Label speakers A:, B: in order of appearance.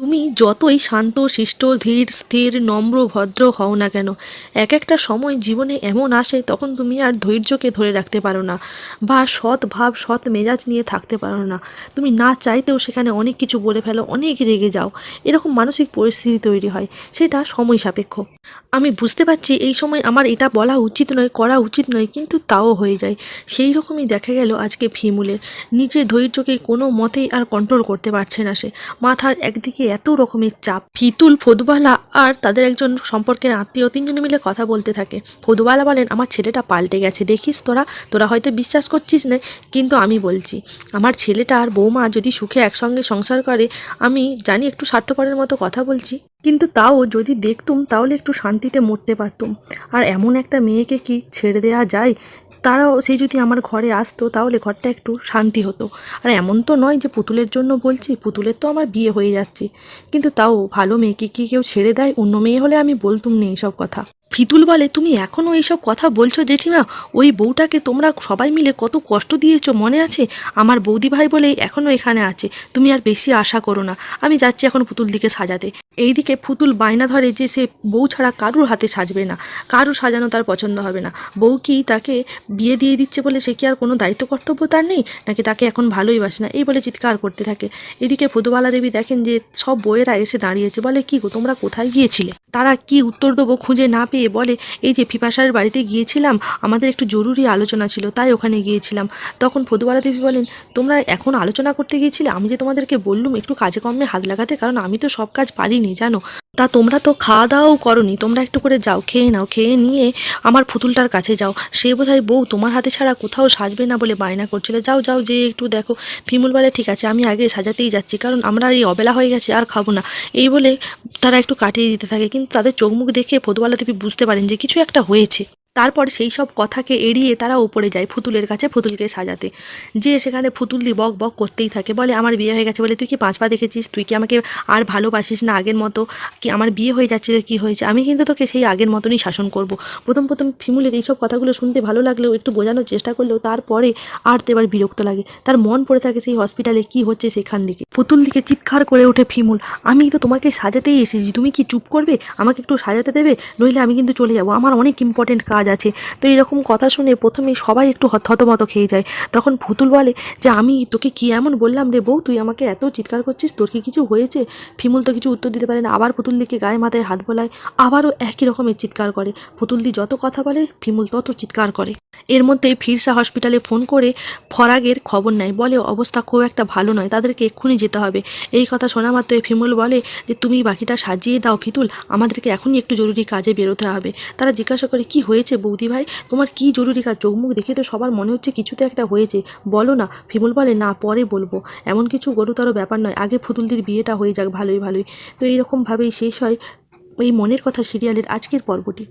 A: তুমি যতই শান্ত, শিষ্ট, ধীর, স্থির, নম্র, ভদ্র হও না কেন এক একটা সময় জীবনে এমন আসে তখন তুমি আর ধৈর্যকে ধরে রাখতে পারো না বা সৎ ভাব, সৎ মেজাজ নিয়ে থাকতে পারো না। তুমি না চাইতেও সেখানে অনেক কিছু বলে ফেলো, অনেক রেগে যাও। এরকম মানসিক পরিস্থিতি তৈরি হয়, সেটা সময় সাপেক্ষ। আমি বুঝতে পারছি এই সময় আমার এটা বলা উচিত নয়, করা উচিত নয়, কিন্তু তাও হয়ে যায়। সেই রকমই দেখা গেল আজকে ফিমুলের। নিজের ধৈর্যকে কোনো মতেই আর কন্ট্রোল করতে পারছে না সে। মাথার একদিকে এত রকমের চাপ। ফিতুল ফদুবালা আর তাদের একজন সম্পর্কের আত্মীয় তিনজনে মিলে কথা বলতে থাকে। ফদুবালা বলেন, আমার ছেলেটা পাল্টে গেছে। দেখিস তোরা তোরা হয়তো বিশ্বাস করছিস না, কিন্তু আমি বলছি, আমার ছেলেটা আর বৌমা যদি সুখে একসঙ্গে সংসার করে, আমি জানি একটু স্বার্থপরের মতো কথা বলছি। কিন্তু তাও যদি দেখতুম, তাহলে একটু শান্তিতে মরতে পারতুম। আর এমন একটা মেয়েকে কি ছেড়ে দেওয়া যায়? তারাও সে যদি আমার ঘরে আসতো, তাহলে ঘরটা একটু শান্তি হতো। আর এমন তো নয় যে পুতুলের জন্য বলছি, পুতুলের তো আমার বিয়ে হয়ে যাচ্ছে। কিন্তু তাও ভালো মেয়েকে কি কেউ ছেড়ে দেয়? অন্য মেয়ে হলে আমি বলতুম নেই এইসব কথা। ফিতুল বলে, তুমি এখনও এইসব কথা বলছো জেঠিমা? ওই বউটাকে তোমরা সবাই মিলে কত কষ্ট দিয়েছ, মনে আছে? আমার বৌদি ভাই বলেই এখনও এখানে আছে। তুমি আর বেশি আশা করো না। আমি যাচ্ছি এখন পুতুল দিকে সাজাতে। এইদিকে পুতুল বায়না ধরে যে সে বউ ছাড়া কারুর হাতে সাজবে না। কারুর সাজানো তার পছন্দ হবে না। বউ কি তাকে বিয়ে দিয়ে দিচ্ছে বলে সে কি আর কোনো দায়িত্ব, কর্তব্য তার নেই? নাকি তাকে এখন ভালোই বাসে না? এই বলে চিৎকার করতে থাকে। এদিকে ফদুবালা দেবী দেখেন যে সব বউয়েরা এসে দাঁড়িয়েছে। বলে, কি গো, তোমরা কোথায় গিয়েছিলে? তারা কি উত্তর দেবো খুঁজে না পেয়ে বলে, এই যে ফিপাসার বাড়িতে গিয়েছিলাম, আমাদের একটু জরুরি আলোচনা ছিল, তাই ওখানে গিয়েছিলাম। তখন ফদুবালা দেবী বলেন, তোমরা এখন আলোচনা করতে গিয়েছিলে? আমি যে তোমাদেরকে বললুম, একটু কাজে কমে হাত লাগাতে, কারণ আমি তো সব কাজ পারিনি, জানো? তা তোমরা তো খাওয়া দাওয়াও করনি, তোমরা একটু করে যাও, খেয়ে নাও, খেয়ে নিয়ে আমার পুতুলটার কাছে যাও। সে বোধহয় বউ তোমার হাতে ছাড়া কোথাও সাজবে না বলে বায়না করছিল। যাও যাও যে একটু দেখো। ফিমুল বলে, ঠিক আছে, আমি আগে সাজাতেই যাচ্ছি, কারণ আমরা এই অবেলা হয়ে গেছে, আর খাব না। এই বলে তারা একটু কাটিয়ে দিতে থাকে। কিন্তু তাদের চোখ মুখ দেখে পদুয়ালা দেবী বুঝতে পারেন যে কিছু একটা হয়েছে। তারপর সেই সব কথাকে এড়িয়ে তারা ওপরে যায় ফুতুলের কাছে ফুতুলকে সাজাতে। যে সেখানে ফুতুল দিয়ে বক বক করতেই থাকে, বলে, আমার বিয়ে হয়ে গেছে বলে তুই কি পাঁচ পা দেখেছিস? তুই কি আমাকে আর ভালোবাসিস না আগের মতো? কি আমার বিয়ে হয়ে যাচ্ছে কী হয়েছে? আমি কিন্তু তোকে সেই আগের মতনই শাসন করব। প্রথম প্রথম ফিমুলের এইসব কথাগুলো শুনতে ভালো লাগলেও, একটু বোঝানোর চেষ্টা করলেও তারপরে আর তো এবার বিরক্ত লাগে। তার মন পড়ে থাকে সেই হসপিটালে কি হচ্ছে সেখান দিকে। পুতুল দিকে চিৎকার করে ওঠে ফিমুল, আমি তো তোমাকে সাজাতেই এসেছি, তুমি কি চুপ করবে? আমাকে একটু সাজাতে দেবে? নইলে আমি কিন্তু চলে যাব। আমার অনেক ইম্পর্টেন্ট কাজ আছে। তো এরকম কথা শুনে প্রথমে সবাই একটু হত- হতমত খেয়ে যায়। তখন পুতুল বলে, যে আমি তোকে কি এমন বললাম রে বউ? তুই আমাকে এত চিৎকার করছিস, তোর কি কিছু হয়েছে? ফিমুল তো কিছু উত্তর দিতে পারে না। আবার পুতুল দিকে গায়ে মাথায় হাত বোলায়, আবারও একই রকমের চিৎকার করে। পুতুল দি যত কথা বলে, ফিমুল তত চিৎকার করে। এর মধ্যে ফিরসা হসপিটালে ফোন করে ফরাগের খবর নেয়। বলে, অবস্থা খুব একটা ভালো নয়, তাদেরকে এক্ষুনি যেতে হবে। এই কথা শোনা মাত্রই ফিমুল বলে, যে তুমি বাকিটা সাজিয়ে দাও ফিতুল আমাদেরকে এখনই একটু জরুরি কাজে বেরোতে হবে। তারা জিজ্ঞাসা করে, কি হয়েছে বৌদি ভাই, তোমার কি জরুরি কাজ? চোখ মুখ দেখে তো সবার মনে হচ্ছে কিছুতে একটা হয়েছে। বলো না। ফিমুল বলে, না, পরে বলব। এমন কিছু গরুতর ব্যাপার নয়। আগে ফুতুলদির বিয়েটা হয়ে যাক, ভালোই ভালোই। তো এইরকমভাবেই শেষ হয় এই মনের কথা সিরিয়ালের আজকের পর্বটি।